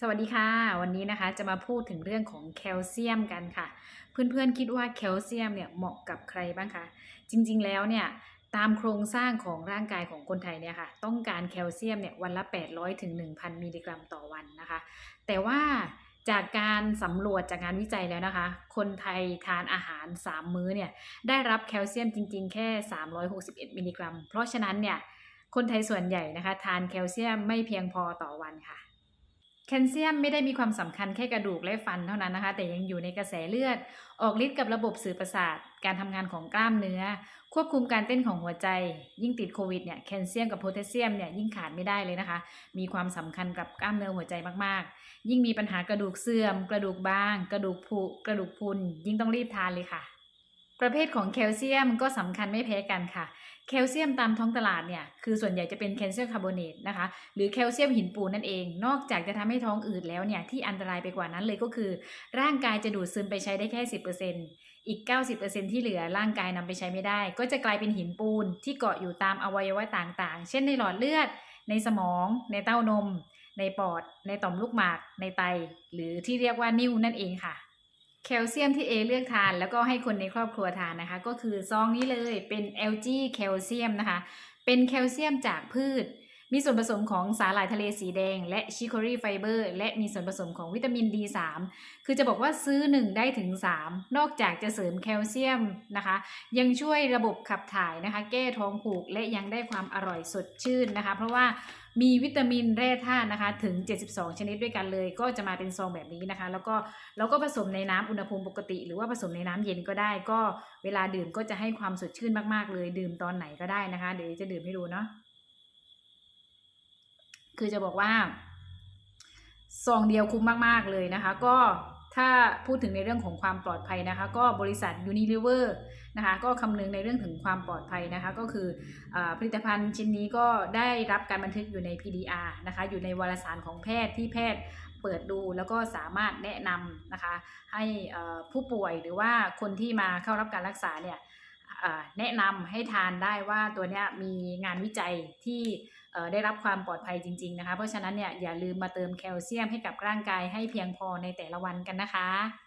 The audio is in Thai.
สวัสดีค่ะ วันนี้นะคะจะมาพูดถึงเรื่องของแคลเซียมกันค่ะ เพื่อนๆคิดว่าแคลเซียมเนี่ยเหมาะกับใครบ้างคะจริงๆแล้วเนี่ยตามโครงสร้างของร่างกายของคนไทยเนี่ยค่ะ ต้องการแคลเซียมเนี่ยวันละ 800ถึง1,000 มิลลิกรัมต่อวันนะคะ แต่ว่าจากการสำรวจจากงานวิจัยแล้วนะคะ คนไทยทานอาหาร 3 มื้อเนี่ยได้รับแคลเซียมจริงๆ แค่ 361 มิลลิกรัม เพราะฉะนั้นเนี่ยคนไทยส่วนใหญ่นะคะ ทานแคลเซียมไม่เพียงพอต่อวันค่ะ แคลเซียมไม่ได้มีความสำคัญแค่กระดูกและฟันเท่านั้นนะคะ แต่ยังอยู่ในกระแสเลือด ออกฤทธิ์กับระบบสื่อประสาท การทำงานของกล้ามเนื้อ ควบคุมการเต้นของหัวใจ ยิ่งติดโควิดเนี่ยแคลเซียมกับโพแทสเซียมเนี่ยยิ่งขาดไม่ได้เลยนะคะ มีความสำคัญกับกล้ามเนื้อหัวใจมากๆ ยิ่งมีปัญหากระดูกเสื่อม กระดูกบาง กระดูกผุกระดูกพุนยิ่งต้องรีบทานเลยค่ะ ประเภทของแคลเซียมก็สำคัญไม่แพ้กันค่ะ แคลเซียมตามท้องตลาดเนี่ย คือส่วนใหญ่จะเป็นแคลเซียมคาร์บอเนตนะคะ หรือแคลเซียมหินปูนนั่นเอง นอกจากจะทำให้ท้องอืดแล้วเนี่ย ที่อันตรายไปกว่านั้นเลยก็คือ ร่างกายจะดูดซึมไปใช้ได้แค่ 10%อีก 90%ที่เหลือร่างกายนำไปใช้ไม่ได้ ก็จะกลายเป็นหินปูนที่เกาะอยู่ตามอวัยวะต่างๆ เช่นในหลอดเลือด ในสมอง ในเต้านม ในปอด ในต่อมลูกหมาก ในไต หรือที่เรียกว่านิ่วนั่นเองค่ะ แคลเซียมที่เอเลือกทานแล้วก็ให้คนในครอบครัวทานนะคะ ก็คือซองนี้เลยเป็น LG แคลเซียมนะคะ เป็นแคลเซียมจากพืช มีส่วนผสมของสาหร่ายทะเลสีแดง และชิคอรี่ไฟเบอร์และมีส่วนผสมของวิตามิน D3 คือจะบอกว่าซื้อ 1 ได้ถึง 3 นอกจากจะเสริมแคลเซียมนะคะ ยังช่วยระบบขับถ่ายนะคะ แก้ท้องผูกและยังได้ความอร่อยสดชื่นนะคะ เพราะว่ามีวิตามินแร่ธาตุนะคะถึง 72 ชนิดด้วยกันเลย ก็จะมาเป็นซองแบบนี้นะคะ แล้วก็เราก็ผสมในน้ำอุณหภูมิปกติ หรือว่าผสมในน้ำเย็นก็ได้ ก็เวลาดื่มก็จะให้ความสดชื่นมากๆเลย ดื่มตอนไหนก็ได้นะคะ เดี๋ยวจะดื่มให้ดูเนาะ คือจะบอกว่าซองเดียวคุ้มมาก ๆ เลยนะคะ ก็ถ้าพูดถึงในเรื่องของความปลอดภัยนะคะ ก็บริษัท Unilever นะคะ ก็คำนึงในเรื่องถึงความปลอดภัยนะคะ ก็คืออผลิตภัณฑ์ชิ้นนี้ก็ได้รับการบันทึกอยู่ใน PDR นะคะ อยู่ในวารสารของแพทย์ที่แพทย์เปิดดูแล้วก็สามารถแนะนำนะคะ ให้ผู้ป่วยหรือว่าคนที่มาเข้ารับการรักษาเนี่ยแนะนำให้ทานได้ว่าตัวนี้มีงานวิจัยที่ ได้รับความปลอดภัยจริง ๆนะคะ เพราะฉะนั้นเนี่ยอย่าลืมมาเติมแคลเซียมให้กับร่างกายให้เพียงพอในแต่ละวันกันนะคะ